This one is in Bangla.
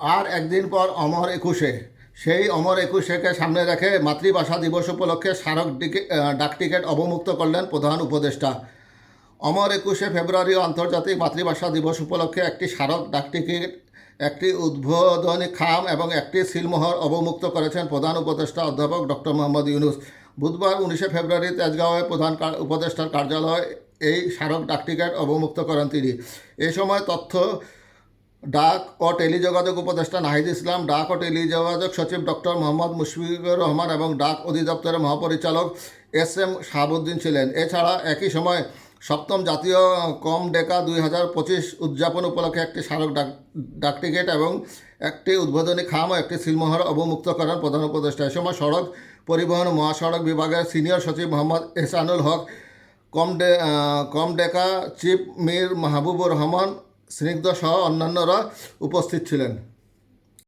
আর একদিন পর অমর একুশে। সেই অমর একুশেকে সামনে রেখে মাতৃভাষা দিবস উপলক্ষে স্মারক টিকে- আহ, ডাক টিকিট অবমুক্ত করলেন প্রধান উপদেষ্টা। অমর একুশে ফেব্রুয়ারি আন্তর্জাতিক মাতৃভাষা দিবস উপলক্ষে একটি স্মারক ডাক টিকিট একটি উদ্বোধনী খাম এবং একটি সিলমোহর অবমুক্ত করেছেন প্রধান উপদেষ্টা অধ্যাপক ডক্টর মোহাম্মদ ইউনুস। বুধবার উনিশে ফেব্রুয়ারি তেজগাঁওয়ে প্রধান উপদেষ্টার কার্যালয়ে এই স্মারক ডাক টিকিট অবমুক্ত করেন তিনি। এ সময় তথ্য ডাক ও টেলিযোগাযোগ উপদেষ্টা নাহিদ ইসলাম, ডাক ও টেলিযোগাযোগ সচিব ডক্টর মোহাম্মদ মুশফিকুর রহমান এবং ডাক অধিদপ্তরের মহাপরিচালক এস এম শাহাবুদ্দিন ছিলেন। এছাড়া একই সময় সপ্তম জাতীয় কম ডেকা দুই হাজার পঁচিশ উদযাপন উপলক্ষে একটি স্মারক ডাক ডাক টিকিট এবং একটি উদ্বোধনী খাম ও একটি সিলমোহর অবমুক্ত করেন প্রধান উপদেষ্টা। এ সময় সড়ক পরিবহন মহাসড়ক বিভাগের সিনিয়র সচিব মোহাম্মদ এহসানুল হক কম ডে কম ডেকা চিফ মীর মাহবুবুর রহমান স্নিগ্ধ সহ অন্যান্যরা উপস্থিত ছিলেন।